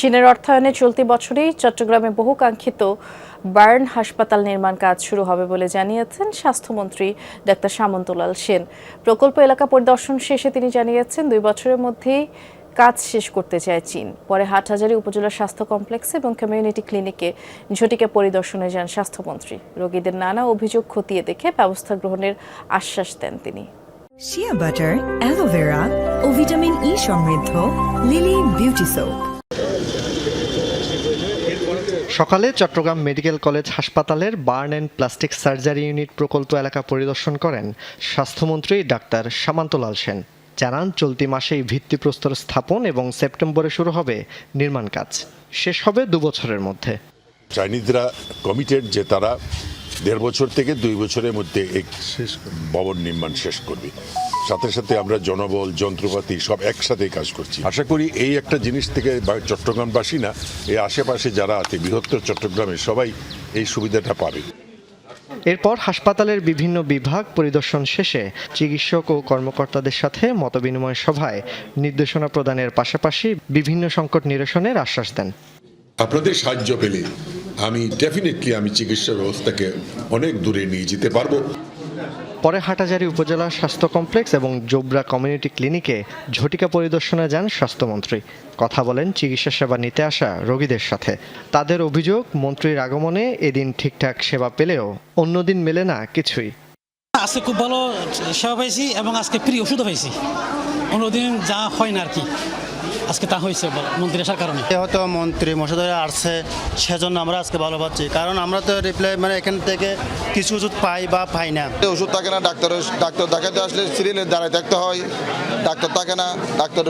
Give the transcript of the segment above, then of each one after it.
চীনের অর্থায়নে চলতি বছরেই চট্টগ্রামে বহুকাঙ্ক্ষিত বার্ন হাসপাতাল নির্মাণ কাজ শুরু হবে বলে জানিয়েছেন স্বাস্থ্যমন্ত্রী ডাক্তার সামন্তলাল সেন। প্রকল্প এলাকা পরিদর্শন শেষে তিনি জানিয়েছেন, দুই বছরের মধ্যেই কাজ শেষ করতে চায় চীন। পরে হাটহাজারী উপজেলা স্বাস্থ্য কমপ্লেক্স এবং কমিউনিটি ক্লিনিকে ঝটিকা পরিদর্শনে যান স্বাস্থ্যমন্ত্রী। রোগীদের নানা অভিযোগ খতিয়ে দেখে ব্যবস্থা গ্রহণের আশ্বাস দেন তিনি। Shea butter aloe vera vitamin E সমৃদ্ধ লিলি বিউটি সোপ সকালে চট্টগ্রাম মেডিকেল কলেজ হাসপাতালের burn and plastic surgery unit প্রকল্প এলাকা পরিদর্শন করেন স্বাস্থ্যমন্ত্রী ডাক্তার সামান্তলাল সেন। জানান, চলতি মাসেই ভিত্তিপ্রস্তর স্থাপন এবং সেপ্টেম্বরে শুরু হবে নির্মাণ কাজ। শেষ হবে দুবছরের মধ্যে। চাইনিজরা কমিটেড যে তারা দেড় বছর থেকে দুই বছরের মধ্যে এই ভবন নির্মাণ শেষ করবে। সাথে সাথে আমরা জনবল যন্ত্রপাতি সব একসাথে কাজ করছি। আশা করি এই একটা জিনিস থেকে বা- চট্টগ্রামবাসী না এই আশেপাশে যারা আছে বৃহত্তর চট্টগ্রামে সবাই এই সুবিধাটা পাবে। এরপর হাসপাতালের বিভিন্ন বিভাগ পরিদর্শন শেষে চিকিৎসক ও কর্মকর্তাদের সাথে মতবিনিময় সভায় নির্দেশনা প্রদানের পাশাপাশি বিভিন্ন সংকট নিরসনের আশ্বাস দেন। আপনাদের সাহায্য পেলে আমি ডেফিনেটলি আমি চিকিৎসা ব্যবস্থাকে অনেক দূরে নিয়ে যেতে পারব। পরে হাটাজারি উপজেলা স্বাস্থ্য কমপ্লেক্স এবং জোবরা কমিউনিটি ক্লিনিকে ঝটিকা পরিদর্শনে যান স্বাস্থ্যমন্ত্রী। কথা বলেন চিকিৎসা সেবা নিতে আসা রোগীদের সাথে। তাদের অভিযোগ মন্ত্রীর আগমনে এদিন ঠিকঠাক সেবা পেলেও অন্যদিন মেলে না কিছুই। আজকে খুব ভালো সেবা পাইছি এবং আজকে ফ্রি ওষুধও পাইছি। অন্যদিন যা হয় না আর কি। আজকে তা হয়েছে মন্ত্রী আসার কারণে। হয়তো মন্ত্রী মশাই আসছে সেজন্য আমরা আজকে ভালো পাচ্ছি কারণ আমরা তো রিপ্লাই মানে এখান থেকে কিছু ওষুধ পাই বা পাই না। ওষুধ থাকে না ডাক্তার ডাক্তার দেখাতে আসলে সিরিয়ালে দাঁড়ায় থাকতে হয় ডাক্তার থাকে না ডাক্তার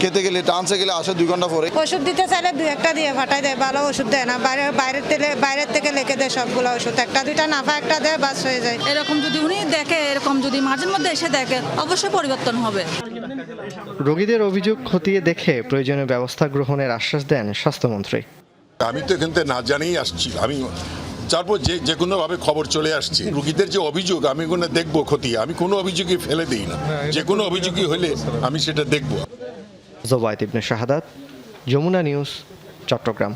খেতে গেলে টানসে গেলে আসে দুই ঘণ্টা পরে। ওষুধ দিতে চাইলে দু একটা দিয়ে ফাটাই দেয় ভালো ওষুধ দেয় না। বাইরে বাইরের থেকে বাইরের থেকে লিখে দেয় সবগুলো ওষুধ। একটা দুইটা নাফা একটা দেয় বাস হয়ে যায়। এরকম যদি উনি দেখে এরকম যদি মাঝের মধ্যে এসে দেখে অবশ্যই পরিবর্তন হবে। রোগীদের অভিযোগ খতিয়ে দেখে প্রয়োজনীয় ব্যবস্থা গ্রহণের আশ্বাস দেন স্বাস্থ্যমন্ত্রী। আমি তো এখান থেকে না জানিয়ে আসছি। আমি তারপর যে যে কোনোভাবে খবর চলে আসছে রুগীদের যে অভিযোগ আমি কোনো দেখব ক্ষতি আমি কোনো অভিযোগই ফেলে দিই না। যে কোনো অভিযোগই হলে আমি সেটা দেখব। জোবায়ত ইবনে শাহাদাত যমুনা নিউজ চট্টগ্রাম।